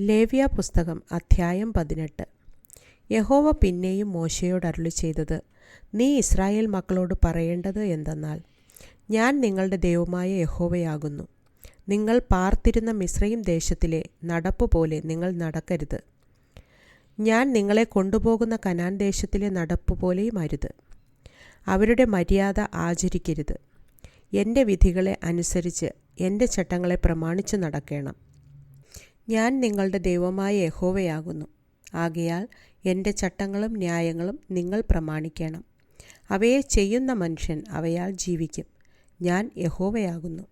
ലേവ്യ പുസ്തകം അധ്യായം പതിനെട്ട്. യഹോവ പിന്നെയും മോശയോട് അരുളി ചെയ്തത് നീ ഇസ്രായേൽ മക്കളോട് പറയേണ്ടത് എന്തെന്നാൽ ഞാൻ നിങ്ങളുടെ ദൈവമായ യഹോവയാകുന്നു. നിങ്ങൾ പാർത്തിരുന്ന മിശ്രയും ദേശത്തിലെ നടപ്പ് പോലെ നിങ്ങൾ നടക്കരുത്. ഞാൻ നിങ്ങളെ കൊണ്ടുപോകുന്ന കനാൻ ദേശത്തിലെ നടപ്പ് പോലെയും അരുത്. അവരുടെ മര്യാദ ആചരിക്കരുത്. എന്റെ വിധികളെ അനുസരിച്ച് എന്റെ ചട്ടങ്ങളെ പ്രമാണിച്ചു നടക്കണം. ഞാൻ നിങ്ങളുടെ ദൈവമായ യഹോവയാകുന്നു. ആകയാൽ എന്റെ ചട്ടങ്ങളും ന്യായങ്ങളും നിങ്ങൾ പ്രമാണിക്കണം. അവയെ ചെയ്യുന്ന മനുഷ്യൻ അവയാൽ ജീവിക്കും. ഞാൻ യഹോവയാകുന്നു.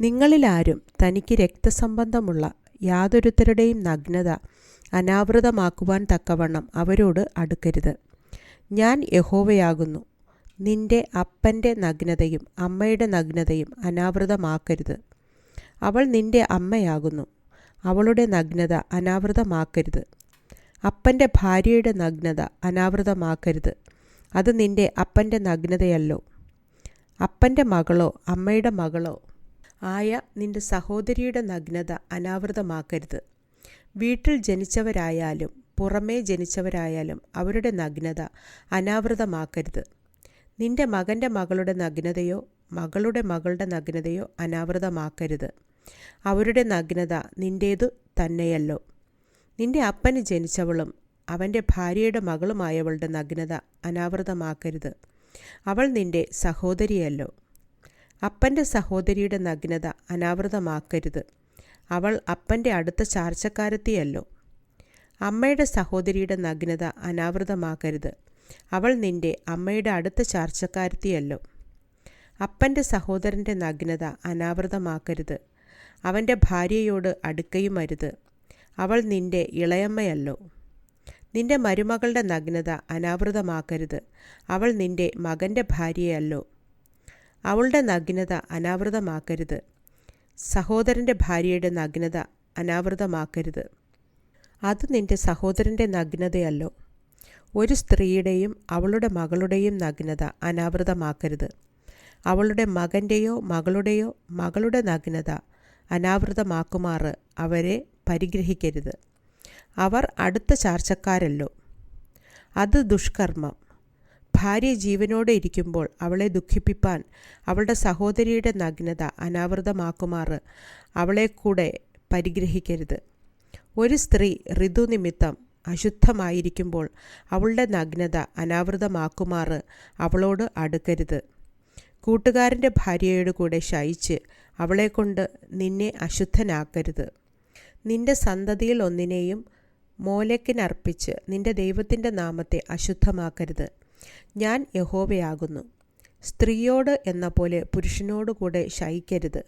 നിങ്ങളിലാരും തനിക്ക് രക്തസംബന്ധമുള്ള യാതൊരുത്തരുടെയും നഗ്നത അനാവൃതമാക്കുവാൻ തക്കവണ്ണം അവരോട് അടുക്കരുത്. ഞാൻ യഹോവയാകുന്നു. നിന്റെ അപ്പന്റെ നഗ്നതയും അമ്മയുടെ നഗ്നതയും അനാവൃതമാക്കരുത്. അവൾ നിന്റെ അമ്മയാകുന്നു. അവളുടെ നഗ്നത അനാവൃതമാക്കരുത്. അപ്പന്റെ ഭാര്യയുടെ നഗ്നത അനാവൃതമാക്കരുത്. അത് നിന്റെ അപ്പന്റെ നഗ്നതയല്ലോ. അപ്പന്റെ മകളോ അമ്മയുടെ മകളോ ആയ നിന്റെ സഹോദരിയുടെ നഗ്നത അനാവൃതമാക്കരുത്. വീട്ടിൽ ജനിച്ചവരായാലും പുറമേ ജനിച്ചവരായാലും അവരുടെ നഗ്നത അനാവൃതമാക്കരുത്. നിന്റെ മകന്റെ മകളുടെ നഗ്നതയോ മകളുടെ മകളുടെ നഗ്നതയോ അനാവൃതമാക്കരുത്. അവരുടെ നഗ്നത നിന്റേതു തന്നെയല്ലോ. നിന്റെ അപ്പന് ജനിച്ചവളും അവന്റെ ഭാര്യയുടെ മകളുമായവളുടെ നഗ്നത അനാവൃതമാക്കരുത്. അവൾ നിന്റെ സഹോദരിയല്ലോ. അപ്പന്റെ സഹോദരിയുടെ നഗ്നത അനാവൃതമാക്കരുത്. അവൾ അപ്പന്റെ അടുത്ത ചാർച്ചക്കാരത്തിയല്ലോ. അമ്മയുടെ സഹോദരിയുടെ നഗ്നത അനാവൃതമാക്കരുത്. അവൾ നിന്റെ അമ്മയുടെ അടുത്ത ചാർച്ചക്കാരത്തിയല്ലോ. അപ്പന്റെ സഹോദരന്റെ നഗ്നത അനാവൃതമാക്കരുത്. അവന്റെ ഭാര്യയോട് അടുക്കയും അരുത് അവൾ നിന്റെ ഇളയമ്മയല്ലോ. നിന്റെ മരുമകളുടെ നഗ്നത അനാവൃതമാക്കരുത്. അവൾ നിന്റെ മകന്റെ ഭാര്യയല്ലോ. അവളുടെ നഗ്നത അനാവൃതമാക്കരുത്. സഹോദരന്റെ ഭാര്യയുടെ നഗ്നത അനാവൃതമാക്കരുത്. അത് നിന്റെ സഹോദരന്റെ നഗ്നതയല്ലോ. ഒരു സ്ത്രീയുടെയും അവളുടെ മകളുടെയും നഗ്നത അനാവൃതമാക്കരുത്. അവളുടെ മകന്റെയോ മകളുടെയോ മകളുടെ നഗ്നത അനാവൃതമാക്കുമാറ് അവരെ പരിഗ്രഹിക്കരുത്. അവർ അടുത്ത ചാർച്ചക്കാരല്ലോ. അത് ദുഷ്കർമ്മം. ഭാര്യ ജീവനോടെ ഇരിക്കുമ്പോൾ അവളെ ദുഃഖിപ്പിപ്പാൻ അവളുടെ സഹോദരിയുടെ നഗ്നത അനാവൃതമാക്കുമാറ് അവളെ കൂടെ പരിഗ്രഹിക്കരുത്. ഒരു സ്ത്രീ ഋതു നിമിത്തം അശുദ്ധമായിരിക്കുമ്പോൾ അവളുടെ നഗ്നത അനാവൃതമാക്കുമാറ് അവളോട് അടുക്കരുത്. കൂട്ടുകാരന്റെ ഭാര്യയോട് കൂടെ ശയിച്ച് അവളെക്കൊണ്ട് നിന്നെ അശുദ്ധനാക്കരുത്. നിന്റെ സന്തതിയിൽ ഒന്നിനെയും മോലക്കിനർപ്പിച്ച് നിന്റെ ദൈവത്തിന്റെ നാമത്തെ അശുദ്ധമാക്കരുത്. ഞാൻ യഹോവയാകുന്നു. സ്ത്രീയോട് എന്ന പോലെ പുരുഷനോടുകൂടെ ശയിക്കരുത്.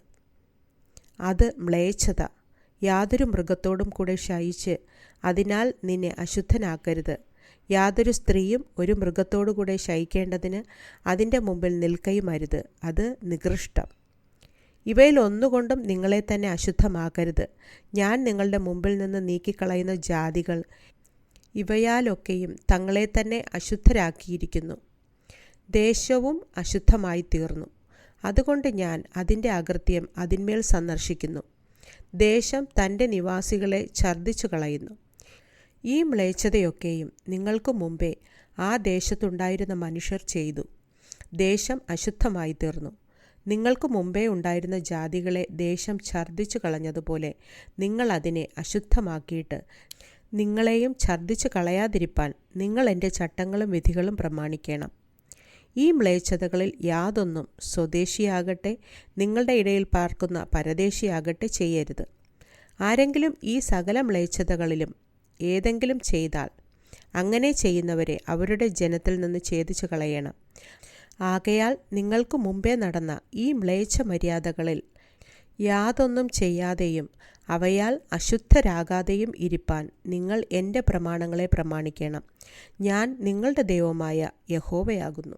അത് മ്ലേച്ഛത. യാതൊരു മൃഗത്തോടും കൂടെ ശയിച്ച് അതിനാൽ നിന്നെ അശുദ്ധനാക്കരുത്. യാതൊരു സ്ത്രീയും ഒരു മൃഗത്തോടുകൂടെ ശയിക്കേണ്ടതിന് അതിന്റെ മുമ്പിൽ നിൽക്കയുമരുത്. അത് നികൃഷ്ടം. ഇവയിൽ ഒന്നുകൊണ്ടും നിങ്ങളെ തന്നെ അശുദ്ധമാക്കരുത്. ഞാൻ നിങ്ങളുടെ മുമ്പിൽ നിന്ന് നീക്കിക്കളയുന്ന ജാതികൾ ഇവയാലൊക്കെയും തങ്ങളെ തന്നെ അശുദ്ധരാക്കിയിരിക്കുന്നു. ദേശവും അശുദ്ധമായി തീർന്നു അതുകൊണ്ട് ഞാൻ അതിന്റെ അകൃത്യം അതിന്മേൽ സന്ദർശിക്കുന്നു. ദേശം തന്റെ നിവാസികളെ ഛർദ്ദിച്ചു കളയുന്നു ഈ മ്ലേച്ഛതയൊക്കെയും നിങ്ങൾക്ക് മുമ്പേ ആ ദേശത്തുണ്ടായിരുന്ന മനുഷ്യർ ചെയ്തു. ദേശം അശുദ്ധമായി തീർന്നു നിങ്ങൾക്ക് മുമ്പേ ഉണ്ടായിരുന്ന ജാതികളെ ദേശം ഛർദ്ദിച്ചു കളഞ്ഞതുപോലെ നിങ്ങൾ അതിനെ അശുദ്ധമാക്കിയിട്ട് നിങ്ങളെയും ഛർദ്ദിച്ചു കളയാതിരിപ്പാൻ നിങ്ങൾ എന്റെ ചട്ടങ്ങളും വിധികളും പ്രമാണിക്കണം. ഈ മ്ലേച്ഛതകളിൽ യാതൊന്നും സ്വദേശിയാകട്ടെ നിങ്ങളുടെ ഇടയിൽ പാർക്കുന്ന പരദേശിയാകട്ടെ ചെയ്യരുത്. ആരെങ്കിലും ഈ സകല മ്ലേച്ഛതകളിലും ഏതെങ്കിലും ചെയ്താൽ അങ്ങനെ ചെയ്യുന്നവരെ അവരുടെ ജനത്തിൽ നിന്ന് ഛേദിച്ചു കളയണം. ആകയാൽ നിങ്ങൾക്ക് മുമ്പേ നടന്ന ഈ മ്ലേച്ഛ മര്യാദകളിൽ യാതൊന്നും ചെയ്യാതെയും അവയാൽ അശുദ്ധരാകാതെയും ഇരിപ്പാൻ നിങ്ങൾ എന്റെ പ്രമാണങ്ങളെ പ്രമാണിക്കണം. ഞാൻ നിങ്ങളുടെ ദൈവമായ യഹോവയാകുന്നു.